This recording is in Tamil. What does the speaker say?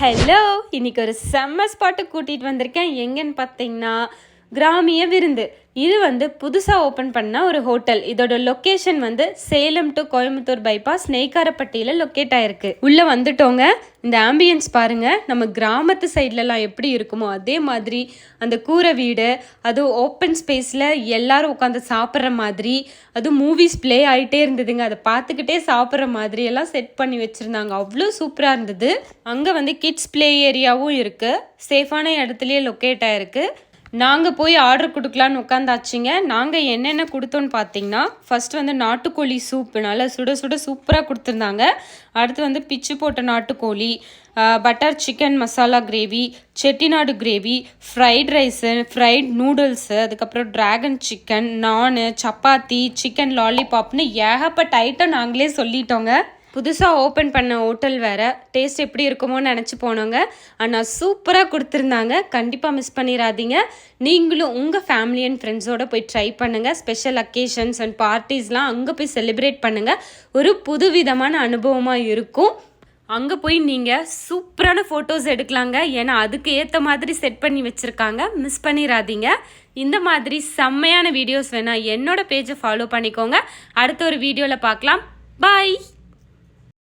ஹலோ இன்னைக்கு ஒரு செம்ம ஸ்பாட்டை கூட்டிகிட்டு வந்திருக்கேன். எங்கேன்னு பார்த்தீங்கன்னா கிராமிய விருந்து. இது வந்து புதுசாக ஓப்பன் பண்ண ஒரு ஹோட்டல். இதோட லொக்கேஷன் வந்து சேலம் டு கோயம்புத்தூர் பைபாஸ் நெய்க்காரப்பட்டியில் லொக்கேட் ஆயிருக்கு. உள்ளே வந்துட்டோங்க. இந்த ஆம்பியன்ஸ் பாருங்கள் நம்ம கிராமத்து சைட்லலாம் எப்படி இருக்குமோ அதே மாதிரி அந்த கூரை வீடு அதுவும் ஓப்பன் ஸ்பேஸில் எல்லாரும் உட்காந்து சாப்பிட்ற மாதிரி அதுவும் மூவிஸ் ப்ளே ஆகிட்டே இருந்ததுங்க. அதை பார்த்துக்கிட்டே சாப்பிட்ற மாதிரி எல்லாம் செட் பண்ணி வச்சுருந்தாங்க. அவ்வளோ சூப்பராக இருந்தது. அங்கே வந்து கிட்ஸ் ப்ளே ஏரியாவும் இருக்குது சேஃபான இடத்துலையே லொக்கேட் ஆயிருக்கு. நாங்கள் போய் ஆர்டர் கொடுக்கலான்னு உட்காந்தாச்சுங்க. நாங்கள் என்னென்ன கொடுத்தோன்னு பார்த்தீங்கன்னா ஃபர்ஸ்ட் வந்து நாட்டுக்கோழி சூப்பு நல்லா சுட சுட சூப்பராக கொடுத்துருந்தாங்க. அடுத்து வந்து பிச்சு போட்ட நாட்டுக்கோழி butter chicken masala gravy Chettinad gravy fried rice fried noodles அதுக்கப்புறம் dragon chicken naan chapati chicken லாலிபாப்னு ஏகப்பட்ட ஐட்டம் நாங்களே சொல்லிட்டோங்க. புதுசாக ஓப்பன் பண்ண ஹோட்டல் வேறு. டேஸ்ட் எப்படி இருக்குமோன்னு நினச்சி போனோங்க ஆனால் சூப்பராக கொடுத்துருந்தாங்க. கண்டிப்பாக மிஸ் பண்ணிடாதீங்க நீங்களும் உங்கள் ஃபேமிலி அண்ட் ஃப்ரெண்ட்ஸோடு போய் ட்ரை பண்ணுங்கள் ஸ்பெஷல் அக்கேஷன்ஸ் அண்ட் பார்ட்டிஸ்லாம் அங்கே போய் செலிப்ரேட் பண்ணுங்கள் ஒரு புதுவிதமான அனுபவமாக இருக்கும். அங்கே போய் நீங்கள் சூப்பரான ஃபோட்டோஸ் எடுக்கலாங்க. ஏன்னா அதுக்கு ஏற்ற மாதிரி செட் பண்ணி வச்சுருக்காங்க. மிஸ் பண்ணிடாதீங்க இந்த மாதிரி செம்மையான வீடியோஸ் வேணால் என்னோடய பேஜை ஃபாலோ பண்ணிக்கோங்க. அடுத்த ஒரு வீடியோவில் பார்க்கலாம். பாய்